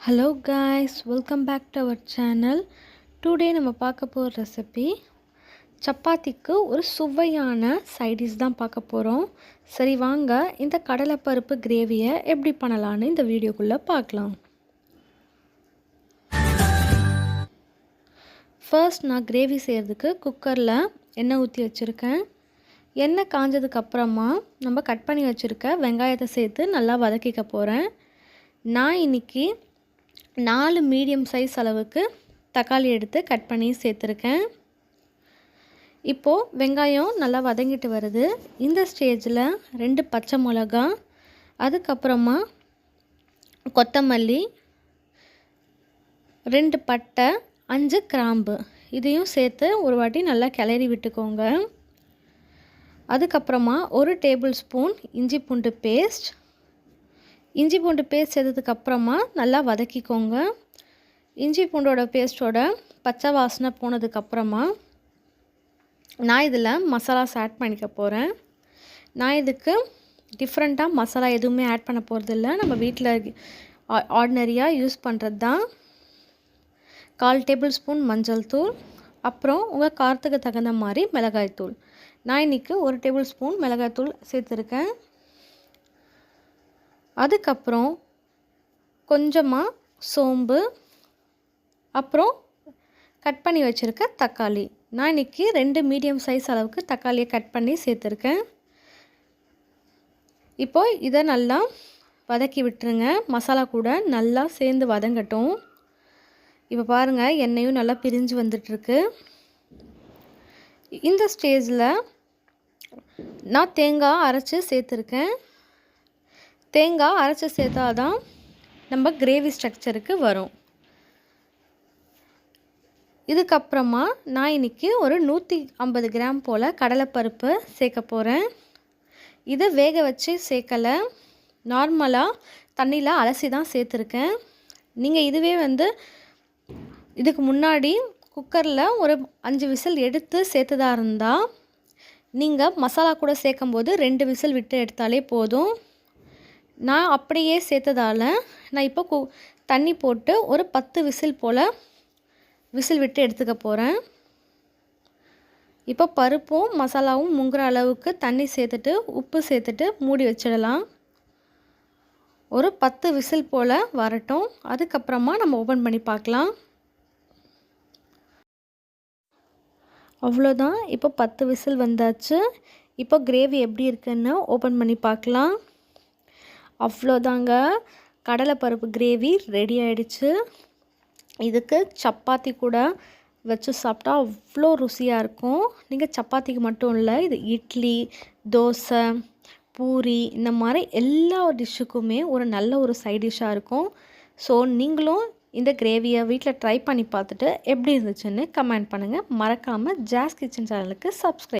Hello guys welcome back to our channel today நம்ம பார்க்க போகிற ரெசிபி சப்பாத்திக்கு ஒரு சுவையான சைடிஷ் தான் பார்க்க போகிறோம் சரி வாங்க இந்த கடலைப்பருப்பு கிரேவியை எப்படி பண்ணலான்னு இந்த வீடியோக்குள்ளே பார்க்கலாம். ஃபர்ஸ்ட் நான் கிரேவி செய்கிறதுக்கு குக்கரில் எண்ணெய் ஊற்றி வச்சுருக்கேன். எண்ணெய் காஞ்சதுக்கு அப்புறமா நம்ம கட் பண்ணி வச்சுருக்க வெங்காயத்தை சேர்த்து நல்லா வதக்கிக்க போகிறேன் நான் இன்றைக்கி நாலு மீடியம் சைஸ் அளவுக்கு தக்காளி எடுத்து கட் பண்ணி சேர்த்துருக்கேன். இப்போது வெங்காயம் நல்லா வதங்கிட்டு வருது. இந்த ஸ்டேஜில் ரெண்டு பச்சை மிளகா அதுக்கப்புறமா கொத்தமல்லி ரெண்டு பட்டை அஞ்சு கிராம்பு. இதையும் சேர்த்து ஒரு வாட்டி நல்லா கிளறி விட்டுக்கோங்க. அதுக்கப்புறமா ஒரு டேபிள் ஸ்பூன் இஞ்சி பூண்டு பேஸ்ட் இஞ்சி பூண்டு பேஸ்ட் சேர்த்ததுக்கப்புறமா நல்லா வதக்கிக்கோங்க. இஞ்சி பூண்டோட பேஸ்ட்டோட பச்சை வாசனை போனதுக்கப்புறமா நான் இதில் மசாலாஸ் ஆட் பண்ணிக்க போகிறேன் நான் இதுக்கு டிஃப்ரெண்ட்டாக மசாலா எதுவுமே ஆட் பண்ண போகிறதில்ல நம்ம வீட்டில் ஆர்டினரியாக யூஸ் பண்ணுறது தான் கால் டேபிள் ஸ்பூன் மஞ்சள் தூள் அப்புறம் உங்கள் காரத்துக்கு தகுந்த மாதிரி மிளகாய் தூள் நான் இன்றைக்கி ஒரு டேபிள் ஸ்பூன் மிளகாய் தூள் சேர்த்துருக்கேன். அதுக்கப்புறம் கொஞ்சமாக சோம்பு அப்புறம் கட் பண்ணி வச்சுருக்க தக்காளி. நான் இன்றைக்கி ரெண்டு மீடியம் சைஸ் அளவுக்கு தக்காளியை கட் பண்ணி சேர்த்துருக்கேன். இப்போ இதை நல்லா வதக்கி விட்டுருங்க. மசாலா கூட நல்லா சேர்ந்து வதங்கட்டும். இப்போ பாருங்கள் எண்ணெயும் நல்லா பிரிஞ்சு வந்துட்டுருக்கு. இந்த ஸ்டேஜில் நான் தேங்காய் அரைச்சி சேர்த்துருக்கேன். தேங்காய் அரைச்சி சேர்த்தா தான் நம்ம கிரேவி ஸ்ட்ரக்சருக்கு வரும். இதுக்கப்புறமா நான் இன்றைக்கி ஒரு நூற்றி ஐம்பது கிராம் போல் கடலைப்பருப்பு சேர்க்க போகிறேன் இதை வேக வச்சு சேர்க்கலை. நார்மலாக தண்ணியில் அலசி தான் சேர்த்துருக்கேன். நீங்கள் இதுவே வந்து இதுக்கு முன்னாடி குக்கரில் ஒரு அஞ்சு விசில் எடுத்து சேர்த்ததாக இருந்தால் நீங்கள் மசாலா கூட சேர்க்கும்போது ரெண்டு விசில் விட்டு எடுத்தாலே போதும். நான் அப்படியே சேர்த்ததால் நான் இப்போ கு தண்ணி போட்டு ஒரு பத்து விசில் போல் விசில் விட்டு எடுத்துக்க போகிறேன் இப்போ பருப்பும் மசாலாவும் முங்குற அளவுக்கு தண்ணி சேர்த்துட்டு உப்பு சேர்த்துட்டு மூடி வச்சிடலாம். ஒரு பத்து விசில் போல் வரட்டும். அதுக்கப்புறமா நம்ம ஓப்பன் பண்ணி பார்க்கலாம். அவ்வளோதான். இப்போ பத்து விசில் வந்தாச்சு. இப்போ கிரேவி எப்படி இருக்குன்னு ஓப்பன் பண்ணி பார்க்கலாம். அவ்வளோதாங்க. கடலைப்பருப்பு கிரேவி ரெடி ஆகிடுச்சு இதுக்கு சப்பாத்தி கூட வச்சு சாப்பிட்டா அவ்வளோ ருசியாக இருக்கும். நீங்கள் சப்பாத்திக்கு மட்டும் இல்லை இது இட்லி தோசை பூரி இந்த மாதிரி எல்லா டிஷ்ஷுக்குமே ஒரு நல்ல ஒரு சைட் டிஷ்ஷாக இருக்கும். ஸோ நீங்களும் இந்த கிரேவியை வீட்டில் ட்ரை பண்ணி பார்த்துட்டு எப்படி இருந்துச்சுன்னு கமெண்ட் பண்ணுங்கள் மறக்காமல் ஜாஸ் கிச்சன் சேனலுக்கு சப்ஸ்கிரைப்